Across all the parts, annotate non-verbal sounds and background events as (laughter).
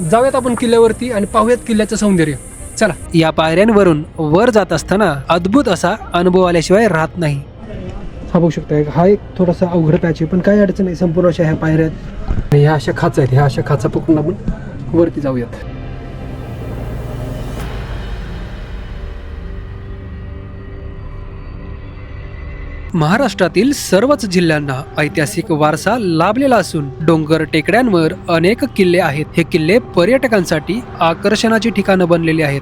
जाऊयात आपण किल्ल्यावरती आणि पाहूयात किल्ल्याचं सौंदर्य. चला. या पायऱ्यांवरून वर जात असताना अद्भुत असा अनुभव आल्याशिवाय राहत नाही. हा बघू शकता हा एक थोडासा अवघड पॅच आहे पण काही अडचण नाही. संपूर्ण अशा ह्या पायऱ्या आहेत. आणि ह्या अशा खाचा आहेत. ह्या अशा खाचा पकडून आपण वरती जाऊयात. महाराष्ट्रातील सर्वच जिल्ह्यांना ऐतिहासिक वारसा लाभलेला असून डोंगर टेकड्यांवर अनेक किल्ले आहेत. हे किल्ले पर्यटकांसाठी आकर्षणाची ठिकाणं बनलेली आहेत.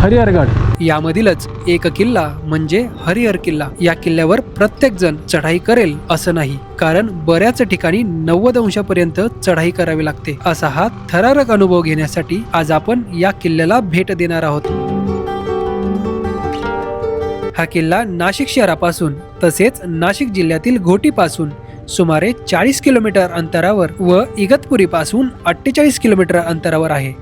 हरिहरगड यामधीलच एक किल्ला म्हणजे हरिहर किल्ला. या किल्ल्यावर प्रत्येक जण चढाई करेल असं नाही कारण बऱ्याच ठिकाणी नव्वद अंशापर्यंत चढाई करावी लागते. असा हा थरारक अनुभव घेण्यासाठी आज आपण या किल्ल्याला भेट देणार आहोत. हा किल्ला नाशिक शहरापासून तसेच नाशिक जिल्ह्यातील घोटीपासून सुमारे चाळीस किलोमीटर अंतरावर व इगतपुरी पासून अठ्ठेचाळीस किलोमीटर अंतरावर आहे.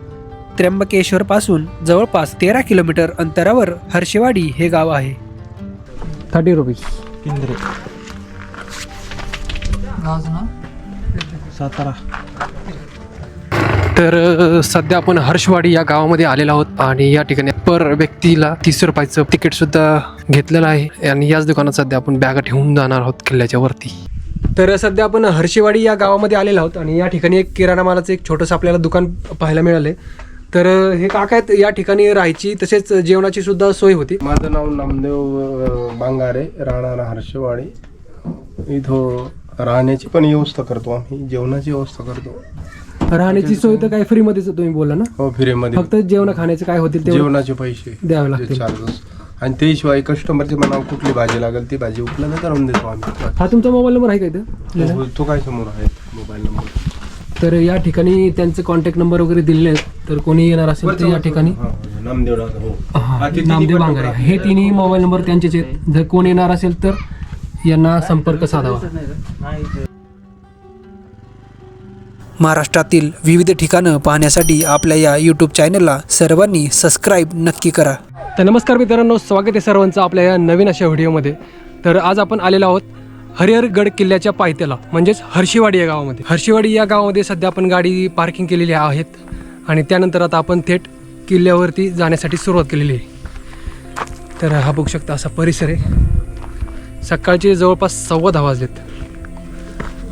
त्र्यंबकेश्वर पासून जवळपास तेरा किलोमीटर अंतरावर हर्षेवाडी हे गाव आहे. Thirty rupees. सातारा. तर अ, सध्या आपण हर्षवाडी या गावामध्ये आलेलो आहोत आणि या ठिकाणी पर व्यक्तीला तीस रुपयाचं तिकीट सुद्धा घेतलेलं आहे. आणि याच दुकानात सध्या आपण बॅगा ठेवून जाणार आहोत किल्ल्याच्या वरती. तर सध्या आपण हर्षेवाडी या गावामध्ये आलेलो आहोत आणि या ठिकाणी एक किराणा मालाचं एक छोटंसं आपल्याला दुकान पाहायला मिळाले तर हे काका आहेत या ठिकाणी राहायची तसेच जेवणाची सुद्धा सोय होती. माझं नाव नामदेव बांगारे राहणार हर्षवाडी. इथं राहण्याची पण व्यवस्था करतो आम्ही जेवणाची व्यवस्था करतो. राहण्याची सोय तर काय फ्रीमध्येच तुम्ही बोला ना? हो फिरेमध्ये फक्त जेवण खाण्याचे काय होतील ते जेवणाचे पैसे द्यावे लागतील. चार्जेस आणि त्याशिवाय कस्टमरचे मनावर कुठली भाजी लागेल ती भाजी उपलब्ध करून देतो आम्ही. हा तुमचा मोबाईल नंबर आहे का इथं? तो- तो काय समोर आहे? मोबाईल नंबर तर या ठिकाणी त्यांचे कॉन्टॅक्ट नंबर वगैरे दिलेले आहेत. तर कोणी येणार असेल तर या ठिकाणी? हा, नामदेव डाग, हो. हा, हा, ते तिन्ही नामदेव पण बांगरे नंबर हे तिन्ही मोबाईल नंबर त्यांचेच आहेत. जर कोण येणार असेल तर यांना संपर्क साधावा. महाराष्ट्रातील विविध ठिकाणं पाहण्यासाठी आपल्या या यूट्यूब चॅनलला सर्वांनी सबस्क्राईब नक्की करा. तर नमस्कार मित्रांनो स्वागत आहे सर्वांचं आपल्या या नवीन अशा व्हिडिओमध्ये. तर आज आपण आलेलो आहोत हरिहरगड किल्ल्याच्या पायथ्याला म्हणजेच हर्षीवाडी या गावामध्ये. हर्षीवाडी या गावामध्ये सध्या आपण गाडी पार्किंग केलेली आहेत आणि त्यानंतर आता आपण थेट किल्ल्यावरती जाण्यासाठी सुरुवात केलेली आहे. तर हा बघू शकता असा परिसर आहे. सकाळचे जवळपास सव्वा दहा वाजलेत.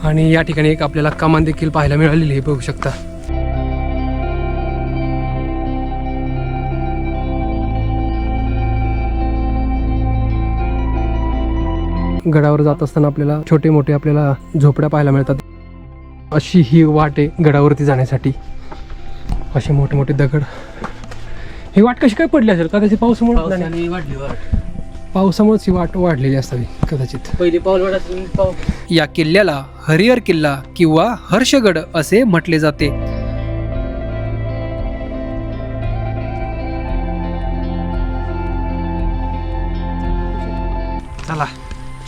आणि या ठिकाणी एक आपल्याला कमान देखील पाहायला मिळालेली आहे बघू शकता. गडावर जात असताना आपल्याला छोटे मोठे आपल्याला झोपड्या पाहायला मिळतात. अशी ही वाट आहे गडावरती जाण्यासाठी. असे मोठे मोठे दगड. ही वाट कशी काय पडली असेल? कदाचित पावसामुळे वाट. पावसामुळेच ही वाट वाढलेली असावी कदाचित. पहिली पाऊल पाऊल. या किल्ल्याला हरिहर किल्ला किंवा हर्षगड असे म्हटले जाते. चला.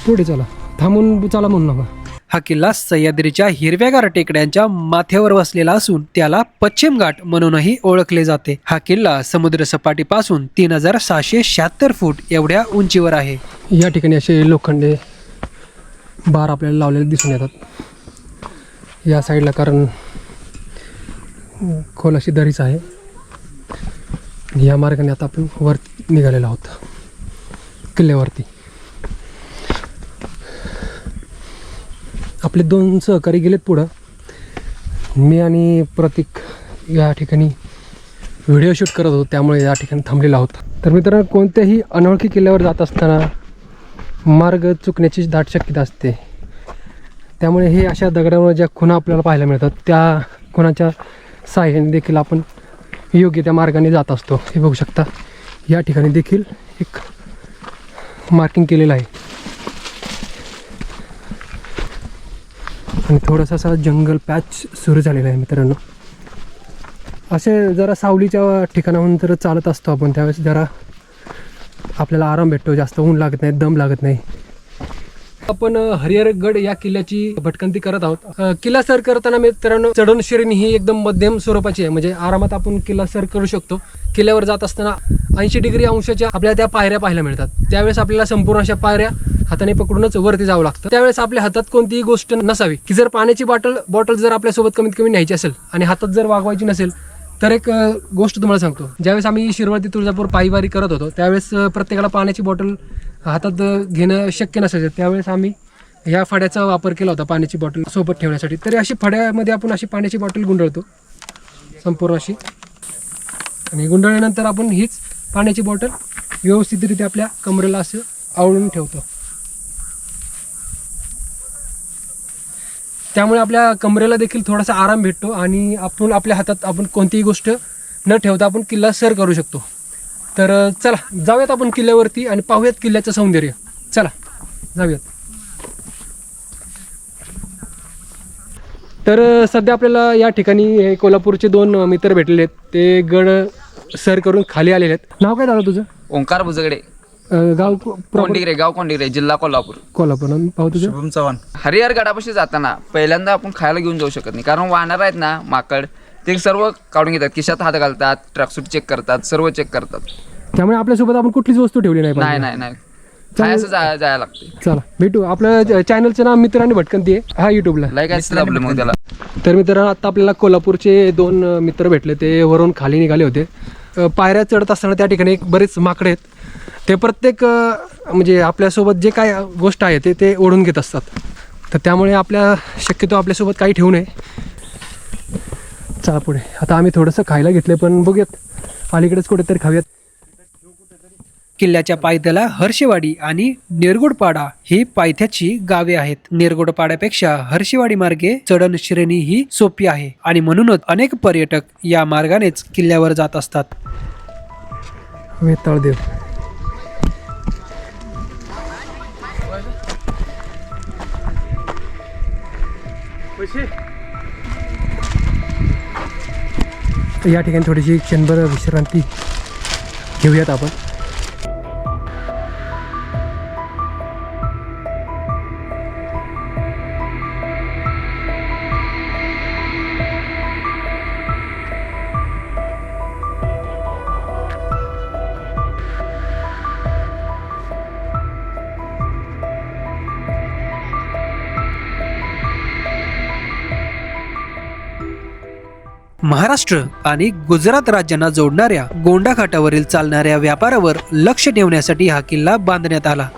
पुढे चला. थांबून चला म्हणू नका. हा किल्ला सह्याद्रीच्या हिरव्यागार टेकड्यांच्या माथ्यावर वसलेला असून त्याला पश्चिम घाट म्हणूनही ओळखले जाते. हा किल्ला समुद्र सपाटीपासून तीन हजार सहाशे शहात्तर फूट एवढ्या उंचीवर आहे. या ठिकाणी असे लोखंडे बार आपल्याला लावलेले दिसून येतात. या साईडला कारण खोल अशी दरीच आहे. या मार्गाने आता आपण वरती निघालेलो आहोत. किल्ल्यावरती. आपले दोन सहकारी गेलेत पुढं. मी आणि प्रतीक या ठिकाणी व्हिडिओ शूट करत होतो त्यामुळे या ठिकाणी थांबलेला आहोत. तर मित्रांनो कोणत्याही अनोळखी किल्ल्यावर जात असताना मार्ग चुकण्याची दाट शक्यता असते. त्यामुळे हे अशा दगडावर ज्या खुणा आपल्याला पाहायला मिळतात त्या खुणाच्या साह्याने देखील आपण योग्य त्या मार्गाने जात असतो. हे बघू शकता या ठिकाणी देखील एक मार्किंग केलेलं आहे. आणि थोडासा असा जंगल पॅच सुरू झालेला आहे मित्रांनो. असे जरा सावलीच्या ठिकाणाहून जर चालत असतो आपण त्यावेळेस जरा आपल्याला आराम भेटतो जास्त ऊन लागत नाही दम लागत नाही. आपण हरिहरगड या किल्ल्याची भटकंती करत आहोत. किल्ला सर करताना मित्रांनो चढण श्रेणी ही एकदम मध्यम स्वरूपाची आहे. म्हणजे आरामात आपण किल्ला सर करू शकतो. किल्ल्यावर जात असताना ऐंशी डिग्री अंशाच्या आपल्याला त्या पायऱ्या पाहायला मिळतात. त्यावेळेस आपल्याला संपूर्ण अशा पायऱ्या हाताने पकडूनच वरती जावं लागतं. त्यावेळेस आपल्या हातात कोणतीही गोष्ट नसावी. की जर पाण्याची बॉटल बॉटल जर आपल्यासोबत कमीत कमी न्यायची असेल आणि हातात जर वागवायची नसेल तर एक गोष्ट तुम्हाला सांगतो. ज्यावेळेस आम्ही शिरवळती तुळजापूर पायवारी करत होतो त्यावेळेस प्रत्येकाला पाण्याची बॉटल हातात घेणं शक्य नसायचं. त्यावेळेस आम्ही ह्या फड्याचा वापर केला होता पाण्याची बॉटल सोबत ठेवण्यासाठी. तरी अशी फड्यामध्ये आपण अशी पाण्याची बॉटल गुंडळतो. संपूर्ण अशी. आणि गुंडळल्यानंतर आपण हीच पाण्याची बॉटल व्यवस्थितरित्या आपल्या कमरेला असं आवळून ठेवतो. त्यामुळे आपल्या कमरेला देखील थोडासा आराम भेटतो आणि आपण आपल्या हातात आपण कोणतीही गोष्ट न ठेवता आपण किल्ला सर करू शकतो. तर चला जाऊयात आपण किल्ल्यावरती आणि पाहूयात किल्ल्याचं सौंदर्य. चला जाऊयात. तर सध्या आपल्याला या ठिकाणी हे कोल्हापूरचे दोन मित्र भेटलेले आहेत. ते गड सर करून खाली आलेले आहेत. नाव काय झालं तुझं? ओंकार भुजगडे. अ, गाव कोंडिग्रे गाव कोंडिग्रे जिल्हा कोल्हापूर. कोल्हापूर. आणि पाहू तुझं? शुभम चव्हाण. हरिहर गडापाशी जाताना पहिल्यांदा आपण खायला घेऊन जाऊ शकत नाही. कारण वाहणार आहेत ना माकड ते सर्व काढून घेतात. खिशात हात घालतात ट्रॅकसूट चेक करतात सर्व चेक करतात. त्यामुळे आपल्यासोबत आपण कुठलीच वस्तू ठेवली नाही नाही पाहिजे. नाही नाही काय असं जाय जायला लागते चला भेटू. आपलं चॅनलचं नाव मित्र आणि भटकंती आहे हा युट्यूबला मग त्याला. तर मित्रांनो आता आपल्याला कोल्हापूरचे दोन अ, मित्र भेटले. ते वरून खाली निघाले होते. पायऱ्या चढत असताना त्या ठिकाणी एक बरेच माकडे आहेत. ते प्रत्येक म्हणजे आपल्यासोबत जे काय गोष्ट आहे ते ते ओढून घेत असतात. तर त्यामुळे आपल्या शक्यतो आपल्यासोबत काही ठेवू नये. चला पुढे. आता आम्ही थोडंसं खायला घेतलं पण बघूयात. अलीकडेच कुठेतरी खाऊयात. किल्ल्याच्या पायथ्याला हर्षेवाडी आणि निरगुडपाडा ही पायथ्याची गावे आहेत. निरगुडपाड्यापेक्षा हर्षेवाडी मार्गे चढण श्रेणी ही सोपी आहे आणि म्हणूनच अनेक पर्यटक या मार्गानेच किल्ल्यावर जात असतात. वेताळदेव. या ठिकाणी थोडीशी क्षणभर विश्रांती घेऊयात आपण. महाराष्ट्र आणि गुजरात राज्यांना जोडणाऱ्या गोंडा घाटावरील चालणाऱ्या व्यापारावर लक्ष ठेवण्यासाठी हा किल्ला बांधण्यात आला.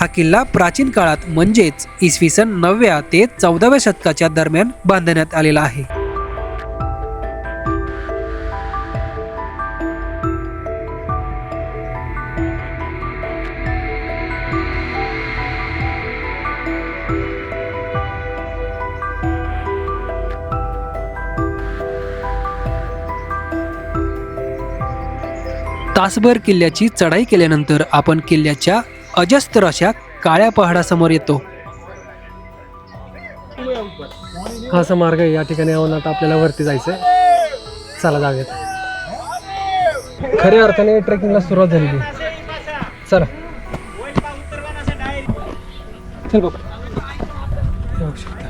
हा किल्ला प्राचीन काळात म्हणजेच इसवी सन नवव्या ते चौदाव्या शतकाच्या दरम्यान बांधण्यात आलेला आहे. तासभर किल्ल्याची चढाई केल्यानंतर आपण किल्ल्याच्या अजस्त्र अशा काळ्या पहाडासमोर येतो. हा असा मार्ग आहे. या ठिकाणी येऊन आता आपल्याला वरती जायचं चला जाऊयात. खऱ्या अर्थाने ट्रेकिंगला सुरुवात झालेली चला. चल बाबा. शकता.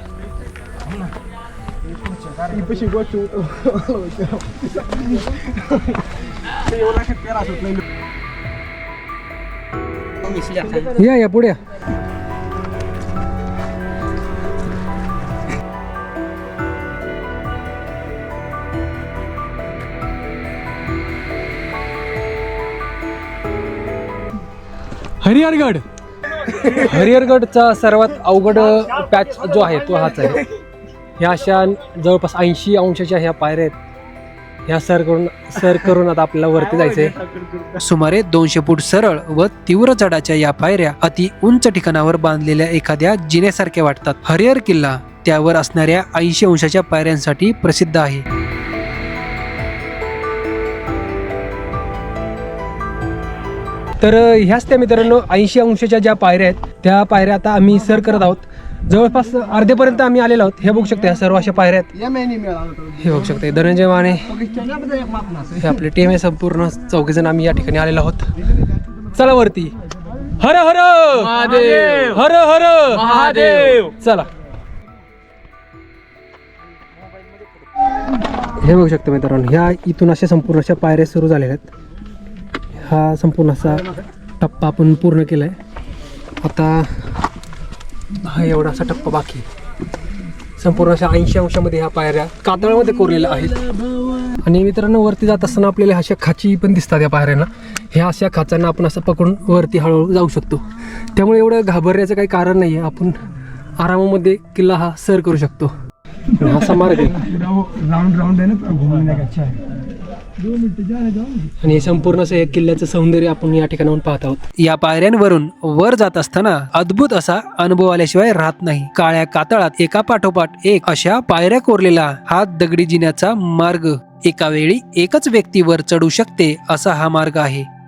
या या पुढे. हरिहरगड. हरिहरगडचा सर्वात अवघड पॅच जो आहे तो हाच आहे. ह्या अशा जवळपास ऐंशी अंशाच्या ह्या पायऱ्या आहेत. ह्या सर करून सर करून आता आपल्याला वरती जायचंय. सुमारे दोनशे फूट सरळ व तीव्र चढाच्या या पायऱ्या अति उंच ठिकाणावर बांधलेल्या एखाद्या जिन्यासारख्या वाटतात. हरिहर किल्ला त्यावर असणाऱ्या ऐंशी अंशाच्या पायऱ्यांसाठी प्रसिद्ध आहे. तर ह्याच त्या मित्रांनो ऐंशी अंशाच्या ज्या पायऱ्या आहेत त्या पायऱ्या आता आम्ही सर करत आहोत. जवळपास अर्धेपर्यंत आम्ही आलेलो आहोत. हे बघू शकता ह्या सर्व अशा पायऱ्या आहेत. हे बघू शकता. धनंजय माने. हे आपली टीम आहे. संपूर्ण चौघे जण आम्ही या ठिकाणी आलेलो आहोत. चला वरती. हर हर! हर हर! महादेव. चला. हे बघू शकता मित्रांनो ह्या इथून अशा संपूर्ण अशा पायऱ्या सुरू झालेल्या आहेत. हा संपूर्ण असा टप्पा आपण पूर्ण केला आहे आता हा एवढा असा टप्पा बाकी संपूर्ण अशा ऐंशी अंशामध्ये ह्या पायऱ्या कातळामध्ये कोरलेल्या आहेत. आणि मित्रांनो वरती जात असताना आपल्याला अशा खाची पण दिसतात या पायऱ्यांना. ह्या अशा खाचांना आपण असं पकडून वरती हळूहळू जाऊ शकतो. त्यामुळे एवढं घाबरण्याचं काही कारण नाही आहे. आपण आरामामध्ये किल्ला हा सर करू शकतो. असा मार्ग आहे. राऊंड राउंड ना आणि संपूर्ण असं या किल्ल्याचं सौंदर्य आपण या ठिकाणाहून पाहत आहोत. या पायऱ्यांवरून वर जात असताना अद्भुत असा अनुभव आल्याशिवाय राहत नाही. काळ्या कातळात एका पाठोपाठ एक अशा पायऱ्या कोरलेला हा दगडी जिन्याचा मार्ग. एका वेळी एकच व्यक्ती वर चढू शकते असा हा मार्ग आहे.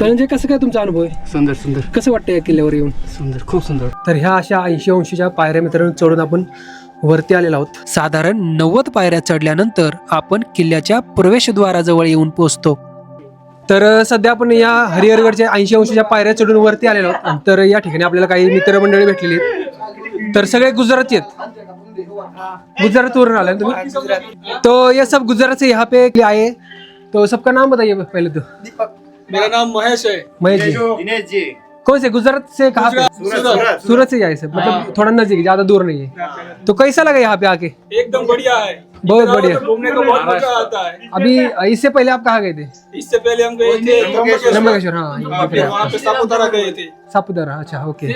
म्हणजे कसं काय तुमचा अनुभव आहे? सुंदर सुंदर. कसं वाटतं या किल्ल्यावर येऊन? सुंदर खूप सुंदर. तर ह्या अशा ऐंशी अंशीच्या पायऱ्या मित्रांनो चढून आपण वरती आलेलो आहोत. साधारण नव्वद पायऱ्या चढल्यानंतर आपण किल्ल्याच्या प्रवेशद्वाराजवळ येऊन पोहोचतो. तर सध्या आपण या हरिहरगडच्या ऐंशी अंशीच्या पायऱ्या चढून वरती आलेलो आहोत. तर या ठिकाणी आपल्याला काही मित्रमंडळी भेटलेली आहेत. तर सगळे गुजराती आहेत. गुजरातवरून आले तुम्ही? तो ये सब गुजरात से यहाँ पे आए तो सबका नाम बताइए पहले तो. मेरा नाम महेश है. महेश जी. दिनेश जी. कौन से गुजरात से कहाँ पे? सूरत से। आए सब मतलब थोड़ा नज़दीक है, ज़्यादा दूर नहीं है। तो कैसा लगा यहाँ पे आके? एकदम बढ़िया है। बहुत बढ़िया। मतलब घूमने को बहुत मज़ा आता है। अभी इससे पहले आप कहाँ गए थे? इससे पहले हम गए थे त्र्यंबकेश्वर। हाँ हाँ, वहाँ पे सापुतारा गए थे। है। सापुतारा अच्छा ओके।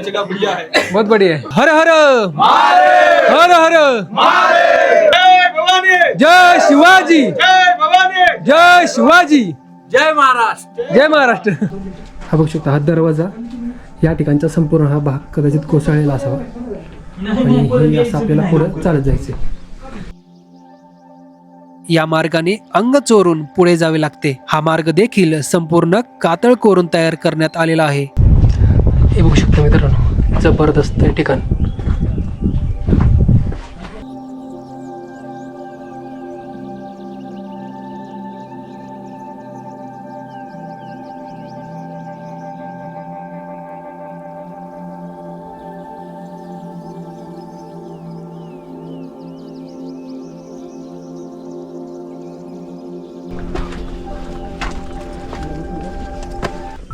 जगह बढ़िया है। बहुत बढ़िया है। हर हर। हर हर। जय भवानी जय शिवाजी। जय भवानी। जय शिवाजी। जय महाराष्ट्र. जय महाराष्ट्र. हा बघू शकता हा दरवाजा या ठिकाणचा संपूर्ण हा भाग कदाचित कोसळलेला असावा. आणि हे असं आपल्याला पुढे चालत जायचे या मार्गाने अंग चोरून पुढे जावे लागते. हा मार्ग देखील संपूर्ण कातळ कोरून तयार करण्यात आलेला आहे. हे बघू शकता मित्रांनो जबरदस्त हे ठिकाण.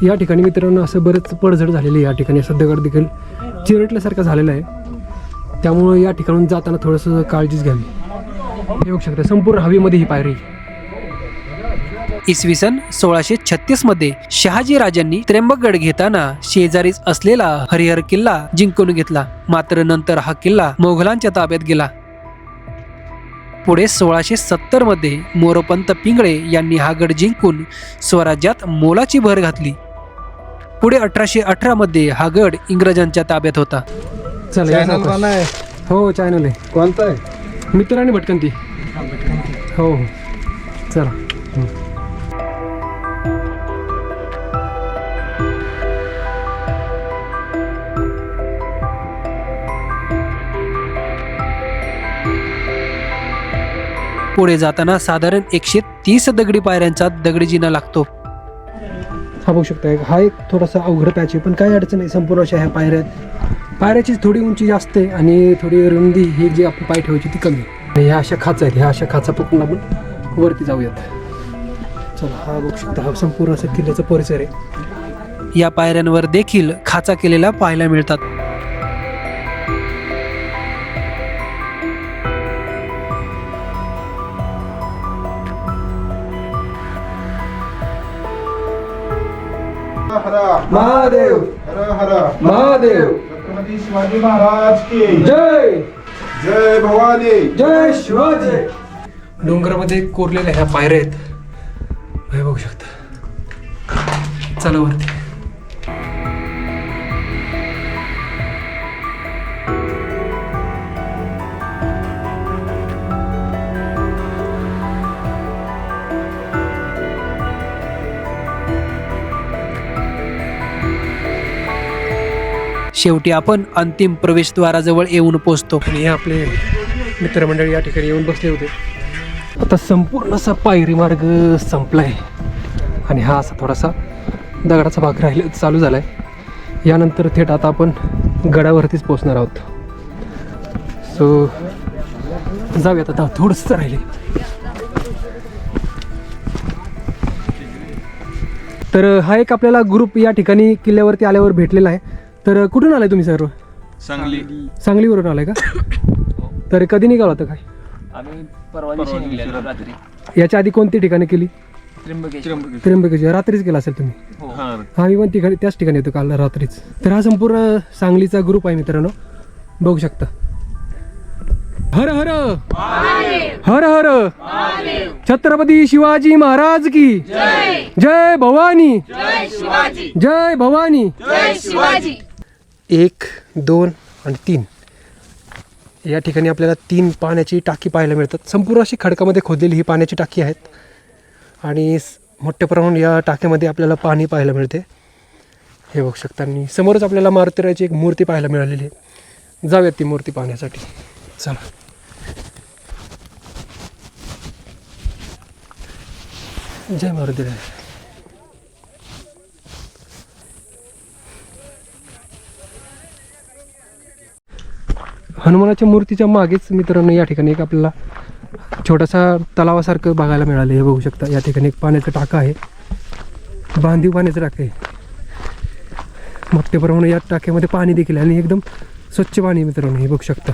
या ठिकाणी मित्रांनो असं बरंच पडझड झालेली आहे. या ठिकाणी असं देखील चिरटल्यासारखं झालेलं आहे. त्यामुळं या ठिकाणून जाताना थोडंसं काळजीच घ्यावी. हे बघू शकता संपूर्ण हवेमध्ये ही पायरी. इसवी सन सोळाशे छत्तीसमध्ये शहाजी राजांनी त्र्यंबकगड घेताना शेजारीच असलेला हरिहर किल्ला जिंकून घेतला. मात्र नंतर हा किल्ला मोघलांच्या ताब्यात गेला. पुढे सोळाशे सत्तरमध्ये मोरोपंत पिंगळे यांनी हा गड जिंकून स्वराज्यात मोलाची भर घातली. पुढे अठराशे अठरा मध्ये हा गड इंग्रजांच्या ताब्यात होता. चला या सावकाश. आहे. हो चॅनल आहे. कोणता आहे? मित्र आणि भटकंती. हो हो. चला. पुढे जाताना साधारण एकशे तीस दगडी पायऱ्यांचा दगडी जिना लागतो. हा बघू शकता. एक- हा एक थोडासा अवघड पॅच आहे पण काही अडचण नाही. संपूर्ण अशा ह्या पायऱ्या पायऱ्याचीच पायऱ्याची थोडी उंची जास्त आहे आणि थोडी रुंदी ही जी आपण पाय ठेवायची ती कमी आणि ह्या अशा खाचा आहेत. ह्या अशा खाचा पकडून आपण वरती जाऊयात. चला हा बघू शकता. हा संपूर्ण असा किल्ल्याचा परिसर आहे. या पायऱ्यांवर देखील खाचा केलेला पाहायला मिळतात. महादेव। हर हर। महादेव। छत्रपती शिवाजी महाराज की। जय। जय भवानी। जय शिवाजी। डोंगरामध्ये कोरलेल्या ह्या पायऱ्या आहेत. हे बघू शकता. चला वरती. शेवटी आपण अंतिम प्रवेशद्वाराजवळ येऊन पोचतो. आणि हे आपले मित्रमंडळी या ठिकाणी येऊन बसले होते. आता संपूर्ण असा पायरी मार्ग संपलाय. आणि हा असा थोडासा दगडाचा भाग राहिला चालू झाला आहे यानंतर थेट आता आपण गडावरतीच पोचणार आहोत. सो जाऊयात आता थोडंसं राहिले. तर हा एक आपल्याला ग्रुप या ठिकाणी किल्ल्यावरती आल्यावर भेटलेला आहे. तर कुठून आलाय तुम्ही सर्व? सांगली. सांगलीवरून आलाय का? (coughs) तर कधी निघाला होता काय? आम्ही परवा दिवशी निघलेलो रात्री. याच्या आधी कोणती ठिकाणी केली? त्र्यंबकेश्वर. त्र्यंबकेश्वर. रात्रीच केला असेल तुम्ही? हा. हा. मी पण ठिकाणी त्याच ठिकाणी येतो काल रात्रीच. तर हा संपूर्ण सांगलीचा ग्रुप आहे मित्रांनो. बघू शकता. हर हर. हर हर. छत्रपती शिवाजी महाराज की. जय. भवानी. जय भवानी. एक दोन आणि तीन. या ठिकाणी आपल्याला तीन पाण्याची टाकी पाहायला मिळतात. संपूर्ण अशी खडकामध्ये खोदलेली ही पाण्याची टाकी आहेत. आणि मोठ्या प्रमाणात या टाकीमध्ये आपल्याला पाणी पाहायला मिळते. हे बघू शकता. आणि समोरच आपल्याला मारुतीराची एक मूर्ती पाहायला मिळालेली आहे. जाऊयात ती मूर्ती पाहण्यासाठी. चला. जय मारुतीराय. हनुमानाच्या मूर्तीच्या मागेच मित्रांनो या ठिकाणी एक आपल्याला छोटासा तलावासारखं बघायला मिळालं हे बघू शकता. या ठिकाणी एक पाण्याचं टाका आहे. बांधीव पाण्याचं टाकं आहे. मोठ्या प्रमाणात या टाक्यामध्ये पाणी देखील आणि एकदम स्वच्छ पाणी मित्रांनो हे बघू शकता.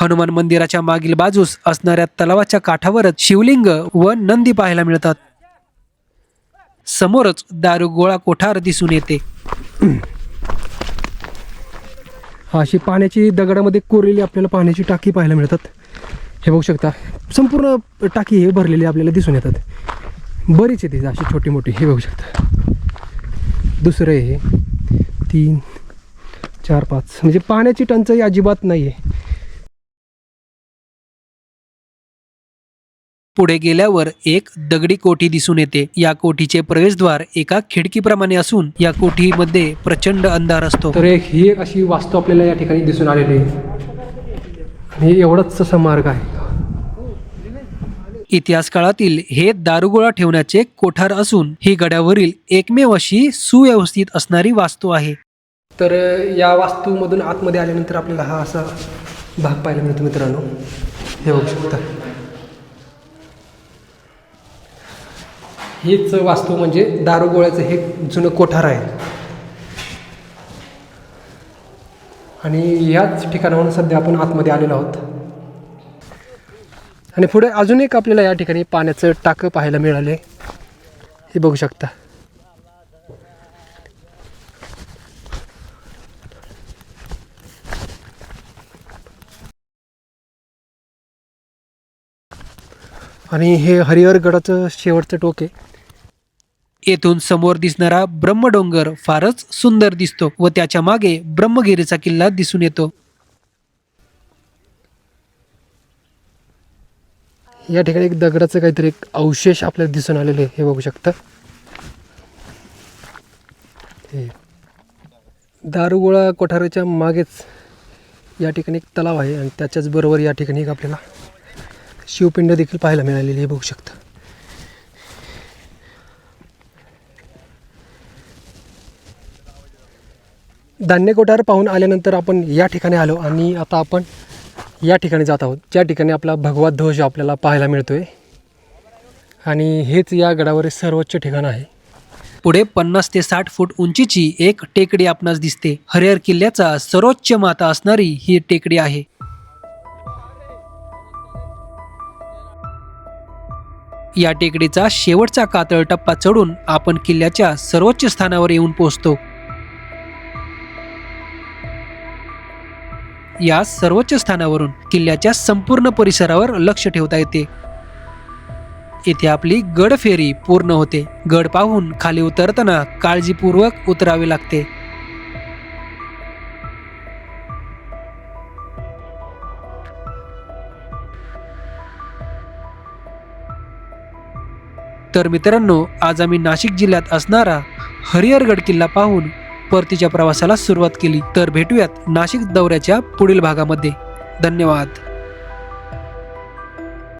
हनुमान मंदिराच्या मागील बाजूस असणाऱ्या तलावाच्या काठावरच शिवलिंग व नंदी पाहायला मिळतात. समोरच दारू गोळा कोठार दिसून येते. अशी पाण्याची दगडामध्ये कोरलेली आपल्याला पाण्याची टाकी पाहायला मिळतात. हे बघू शकता संपूर्ण टाकी हे भरलेली आपल्याला दिसून येतात. बरीच येते अशी छोटी मोठी हे बघू शकता. दुसरं आहे हे तीन चार पाच म्हणजे पाण्याची टंचाई अजिबात नाही आहे पुढे गेल्यावर एक दगडी कोठी दिसून येते. या कोठीचे प्रवेशद्वार एका खिडकीप्रमाणे असून या कोठीमध्ये प्रचंड अंधार असतो. तर एक ही एक अशी वास्तू आपल्याला या ठिकाणी दिसून आलेली आहे. आणि एवढाच असा मार्ग आहे. इतिहास काळातील हे दारुगोळा ठेवण्याचे कोठार असून ही गडावरील एकमेव अशी सुव्यवस्थित असणारी वास्तू आहे. तर या वास्तूमधून आतमध्ये आल्यानंतर आपल्याला हा असा भाग पाहायला मिळतो मित्रांनो. हे बघू शकता. हीच वास्तू म्हणजे दारुगोळ्याचं हे जुनं कोठार आहे. आणि याच ठिकाणाहून सध्या आपण आतमध्ये आलेलो आहोत. आणि पुढे अजून एक आपल्याला या ठिकाणी पाण्याचं टाकं पाहायला मिळाले. हे बघू शकता. आणि हे हरिहरगडाचं शेवटचं टोक आहे. येथून समोर दिसणारा ब्रह्मडोंगर फारच सुंदर दिसतो व त्याच्यामागे ब्रह्मगिरीचा किल्ला दिसून येतो. या ठिकाणी एक दगडाचं काहीतरी एक अवशेष आपल्याला दिसून आलेले हे बघू शकता. हे. दारुगोळा कोठाराच्या मागेच या ठिकाणी एक तलाव आहे आणि त्याच्याच बरोबर या ठिकाणी एक आपल्याला शिवपिंड देखील पाहायला मिळालेली हे बघू शकता. धान्य कोठार पाहून आल्यानंतर आपण या ठिकाणी आलो आणि आता आपण या ठिकाणी जात आहोत. ज्या ठिकाणी आपला भगवा ध्वज आपल्याला पाहायला मिळतोय. आणि हेच या गडावरील सर्वोच्च ठिकाण आहे. पुढे पन्नास ते साठ फूट उंचीची एक टेकडी आपणास दिसते. हरिहर किल्ल्याचा सर्वोच्च माता असणारी ही टेकडी आहे. या टेकडीचा शेवटचा कातळ टप्पा चढून आपण किल्ल्याच्या सर्वोच्च स्थानावर येऊन पोहोचतो. या सर्वोच्च स्थानावरून किल्ल्याच्या संपूर्ण परिसरावर लक्ष ठेवता येते. येथे आपली गड फेरी पूर्ण होते. गड पाहून खाली उतरताना काळजीपूर्वक उतरावे लागते. तर मित्रांनो आज आम्ही नाशिक जिल्ह्यात असणारा हरिहरगड किल्ला पाहून परतीच्या प्रवासाला सुरुवात केली. तर भेटूयात नाशिक दौऱ्याच्या पुढील भागामध्ये. धन्यवाद.